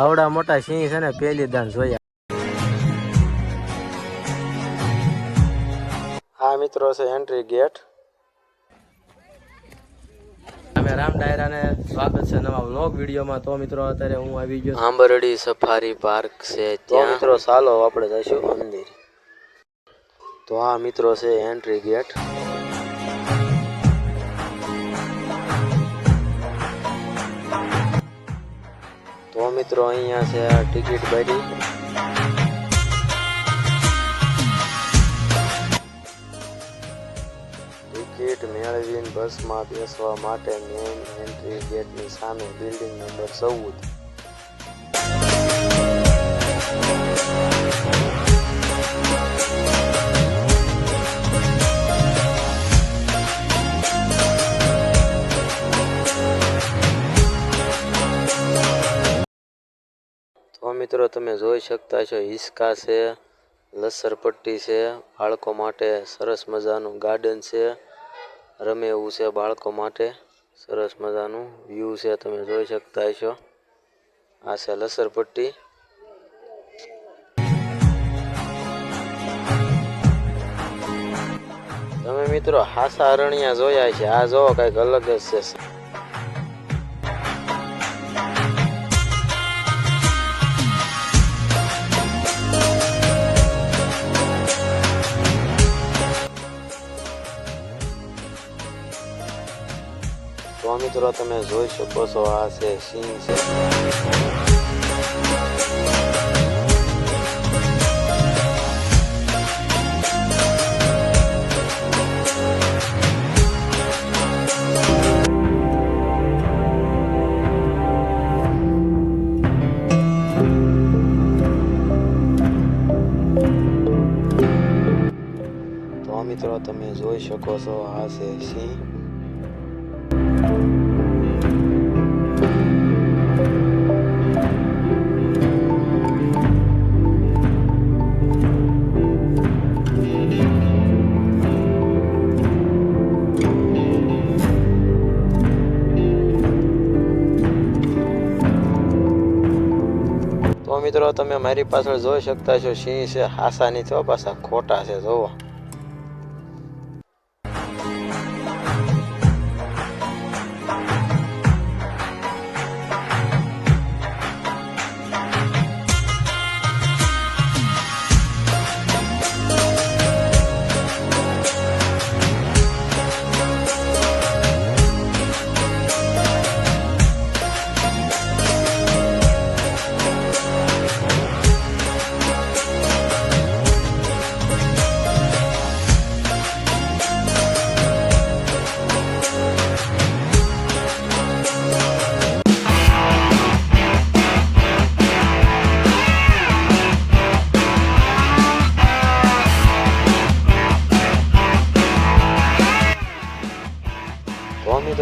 આવડા મોટા સિંહ છે ને પેલી દાન જોયા. હા મિત્રો છે એન્ટ્રી ગેટ અમે રામ ડાયરાને સ્વાગત છે નવા વ્લોગ વિડીયોમાં. તો મિત્રો અત્યારે હું આવી ગયો આંબરડી સફારી પાર્ક છે ત્યાં. મિત્રો ચાલો આપણે જઈશું મંદિર. તો આ મિત્રો છે એન્ટ્રી ગેટ તો મિત્રો અહીંયા છે આ ટિકિટ ભરી. ટિકિટ મેળવીને બસમાં બેસવા માટે મેઇન એન્ટ્રી ગેટની સામે બિલ્ડિંગ નંબર ચૌદ. તો મિત્રો, તમે જોઈ શકતા છો, હિસકા છે, લસરપટ્ટી છે, બાળકો માટે સરસ મજાનું ગાર્ડન છે, રમે એવું છે બાળકો માટે, સરસ મજાનું વ્યૂ છે, તમે જોઈ શકતા છો. આ છે લસરપટ્ટી. તમે મિત્રો, હાસા અરણ્યા જોયા છે, આ જોવો કંઈક અલગ જ છે. Kilometro mes 8 posso hacer Trota Kilometro mes 8 posso hacer sim. મિત્રો, તમે મારી પાછળ જોઈ શકતા છો, સિંહ છે, હાસાની છો પાછા ખોટા છે, જોવો.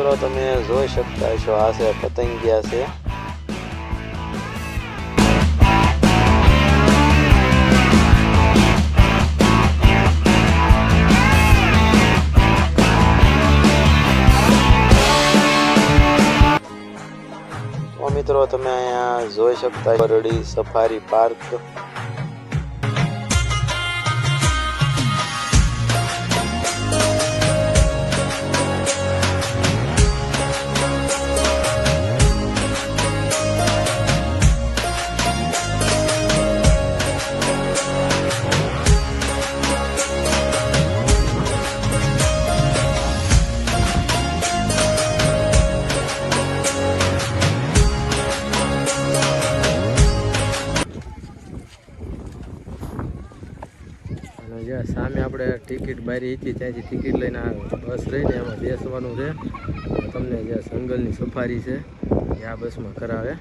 મિત્રો, તમે જોઈ શકતા છો આ છે પતંગિયા છે. મિત્રો, તમે અહીંયા જોઈ શકતા બરડી સફારી પાર્ક. સામે આપણે ટિકિટ બારી હતી, ત્યાંથી ટિકિટ લઈને આ બસ રહીને એમાં બેસવાનું છે. તમને જે જંગલની સફારી છે, એ આ બસમાં કરાવે.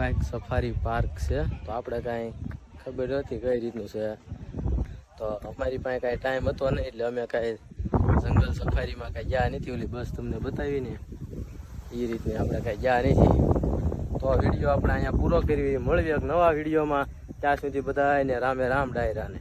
કાંઈક સફારી પાર્ક છે. તો આપણે કાંઈ ખબર નથી કઈ રીતનું છે. તો અમારી પાસે કાંઈ ટાઈમ હતો નહીં એટલે અમે કાંઈ જંગલ સફારીમાં કાંઈ ગયા નથી. ઓલી બસ તમને બતાવી ને એ રીતની આપણે કાંઈ ગયા નથી. તો વીડિયો આપણે અહીંયા પૂરો કરવી મળવી એક નવા વિડીયોમાં ત્યાં સુધી બધાને રામે રામ ડાયરાને.